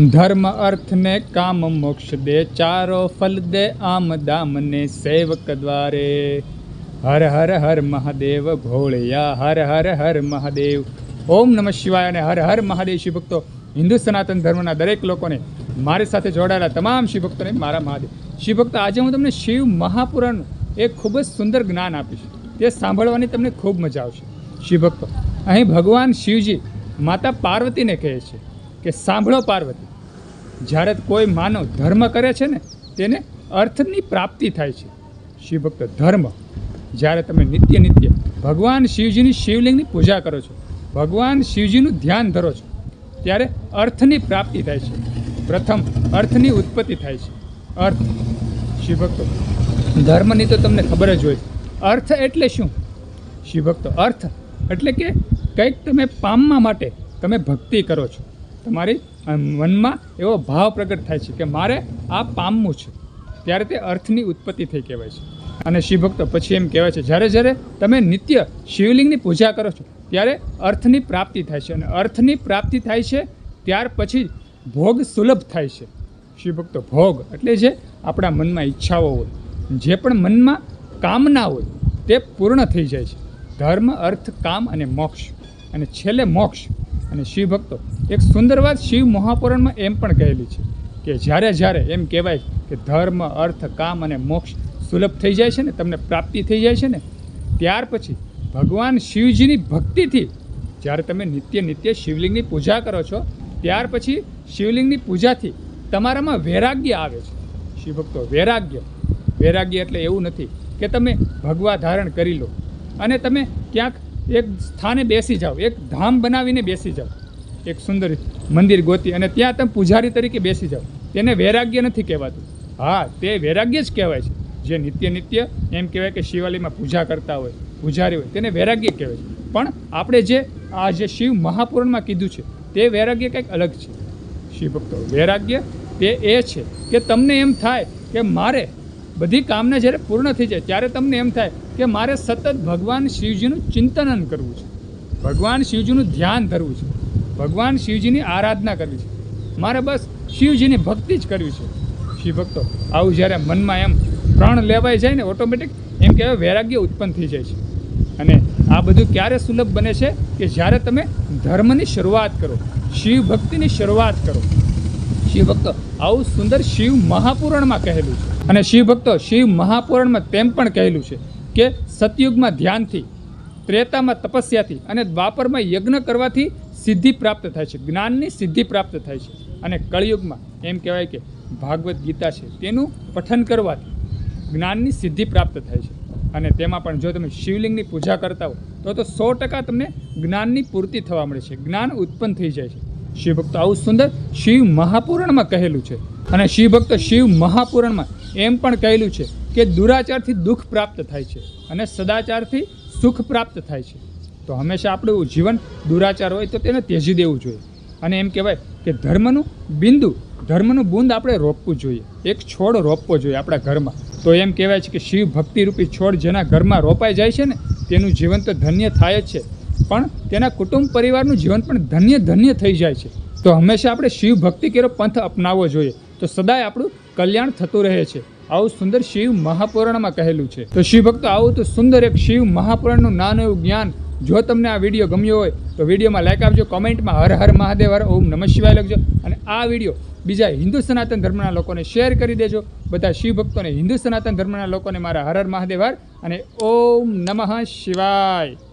ધર્મ અર્થ ને કામ મોક્ષ દે, ચારો ફલ દે, આમ દામ ને સેવક દ્વારે. હર હર હર મહાદેવ ભોળિયા, હર હર હર મહાદેવ. ઓમ નમઃ શિવાય અને હર હર મહાદેવ શિવ ભક્તો, હિન્દુ સનાતન ધર્મના દરેક લોકોને મારી સાથે જોડાયેલા તમામ શિવ ભક્તોને મારા મહાદેવ. શિવ ભક્તો, આજે હું તમને શિવ મહાપુરાણનું એક ખૂબ જ સુંદર જ્ઞાન આપીશ. તે સાંભળવાની તમને ખૂબ મજા આવશે. શિવ ભક્તો, અહીં ભગવાન શિવજી માતા પાર્વતીને કહે છે કે સાંભળો પાર્વતી. જ્યારે કોઈ માનવ ધર્મ કરે છે ને, તેને અર્થની પ્રાપ્તિ થાય છે. શિવભક્ત ધર્મ, જ્યારે તમે નિત્ય નિત્ય ભગવાન શિવજીની શિવલિંગની પૂજા કરો છો, ભગવાન શિવજીનું ધ્યાન ધરો છો, ત્યારે અર્થની પ્રાપ્તિ થાય છે. પ્રથમ, અર્થની ઉત્પત્તિ થાય છે. અર્થ, શિવભક્તો ધર્મની તો તમને ખબર જ હોય. અર્થ એટલે શું? શિવ ભક્તો અર્થ એટલે કે કંઈક તમે પામવા માટે તમે ભક્તિ કરો છો. તમારી મનમાં એવો ભાવ પ્રગટ થાય છે કે મારે આ પામવું છે. ત્યારે તે અર્થની ઉત્પત્તિ થઈ કહેવાય છે. અને શિવભક્તો પછી એમ કહેવાય છે, જ્યારે જ્યારે તમે નિત્ય શિવલિંગની પૂજા કરો છો, ત્યારે અર્થની પ્રાપ્તિ થાય છે. અને અર્થની પ્રાપ્તિ થાય છે, ત્યાર પછી ભોગ સુલભ થાય છે. શિવભક્તો ભોગ એટલે જે આપણા મનમાં ઈચ્છાઓ હોય, જે પણ મનમાં કામના હોય, તે પૂર્ણ થઈ જાય છે. ધર્મ, અર્થ, કામ અને મોક્ષ. અને છેલ્લે મોક્ષ. અને શિવ ભક્તો. એક સુંદર વાત શિવ મહાપુરાણમાં એમ પણ કહેલી છે કે જ્યારે જ્યારે એમ કહેવાય કે ધર્મ, અર્થ, કામ અને મોક્ષ સુલભ થઈ જાય છે ને, તમને પ્રાપ્તિ થઈ જાય છે ને, ત્યાર પછી ભગવાન શિવજીની ભક્તિથી જ્યારે તમે નિત્ય નિત્ય શિવલિંગની પૂજા કરો છો, ત્યાર પછી શિવલિંગની પૂજાથી તમારામાં વૈરાગ્ય આવે છે. શિવ ભક્તો, વૈરાગ્ય. વૈરાગ્ય એટલે એવું નથી કે તમે ભગવા ધારણ કરી લો અને તમે ક્યાંક એક સ્થાને બેસી જાઓ, એક ધામ બનાવીને બેસી જાઓ, એક સુંદર મંદિર ગોતી અને ત્યાં તમે પૂજારી તરીકે બેસી જાઓ. તેને વૈરાગ્ય નથી કહેવાતું. હા, તે વૈરાગ્ય જ કહેવાય છે. જે નિત્ય નિત્ય એમ કહેવાય કે શિવાલયમાં પૂજા કરતા હોય, પૂજારી હોય, તેને વૈરાગ્ય કહેવાય છે. પણ આપણે જે, આ જે શિવ મહાપુરાણમાં કીધું છે, તે વૈરાગ્ય કંઈક અલગ છે. શિવ ભક્તો, વૈરાગ્ય તે એ છે કે તમને એમ થાય કે મારે બધી કામના જ્યારે પૂર્ણ થઈ જાય, ત્યારે તમને એમ થાય કે મારે સતત ભગવાન શિવજીનું ચિંતનન કરવું છે. ભગવાન શિવજીનું ધ્યાન ધરવું છે. ભગવાન શિવજીની આરાધના કરવી છે. મારે બસ શિવજીની ભક્તિ જ કરવી છે. શિવભક્તો આવું જ્યારે મનમાં એમ પ્રણ લેવાઈ જાય ને, ઓટોમેટિક એમ કહેવાય વૈરાગ્ય ઉત્પન્ન થઈ જાય છે. અને આ બધું ક્યારે સુલભ બને છે કે જ્યારે તમે ધર્મની શરૂઆત કરો, શિવ ભક્તિની શરૂઆત કરો. શિવ ભક્તો, આવું સુંદર શિવ મહાપુરાણમાં કહેલું છે. અને શિવ ભક્તો શિવ મહાપુરાણમાં તેમ પણ કહેલું છે કે સતયુગમાં ધ્યાનથી, ત્રેતામાં તપસ્યાથી અને દ્વાપરમાં યજ્ઞ કરવાથી સિદ્ધિ પ્રાપ્ત થાય છે. જ્ઞાનની સિદ્ધિ પ્રાપ્ત થાય છે. અને કળિયુગમાં એમ કહેવાય કે ભાગવત ગીતા છે તેનું પઠન કરવાથી જ્ઞાનની સિદ્ધિ પ્રાપ્ત થાય છે. અને તેમાં પણ જો તમે શિવલિંગની પૂજા કરતા હો, તો તો સો ટકા તમને જ્ઞાનની પૂર્તિ થવા મળે છે. જ્ઞાન ઉત્પન્ન થઈ જાય છે. શિવભક્તો આવું સુંદર શિવ મહાપુરાણમાં કહેલું છે. અને શિવભક્ત શિવ મહાપુરાણમાં એમ પણ કહેલું છે કે દુરાચારથી દુઃખ પ્રાપ્ત થાય છે અને સદાચારથી સુખ પ્રાપ્ત થાય છે. તો હંમેશા આપણું જીવન દુરાચાર હોય તો તેને ત્યજી દેવું જોઈએ. અને એમ કહેવાય કે ધર્મનું બિંદુ, ધર્મનું બુંદ આપણે રોપવું જોઈએ. એક છોડ રોપવો જોઈએ આપણા ઘરમાં. તો એમ કહેવાય છે કે શિવ ભક્તિરૂપી છોડ જેના ઘરમાં રોપાઈ જાય છે ને, તેનું જીવન તો ધન્ય થાય જ છે. પણ તેના કુટુંબ પરિવારનું જીવન પણ ધન્ય ધન્ય થઈ જાય છે. તો હંમેશા આપણે શિવ ભક્તિ કેરો પંથ અપનાવવો જોઈએ. તો સદાય આપણું કલ્યાણ થતું રહે છે. આવું સુંદર શિવ મહાપુરાણમાં કહેલું છે. તો શિવ ભક્તો, આવું તો સુંદર એક શિવ મહાપુરાણનું નાનું એવું જ્ઞાન જો તમને આ વીડિયો ગમ્યો હોય, તો વિડીયોમાં લાઈક આપજો, કોમેન્ટમાં હર હર મહાદેવ, હર ઓમ નમઃ શિવાય લખજો. અને આ વીડિયો બીજા હિન્દુ સનાતન ધર્મના લોકોને શેર કરી દેજો. બધા શિવ ભક્તોને હિન્દુ સનાતન ધર્મના લોકોને મારા હર હર મહાદેવ, હર અને ઓમ નમઃ શિવાય.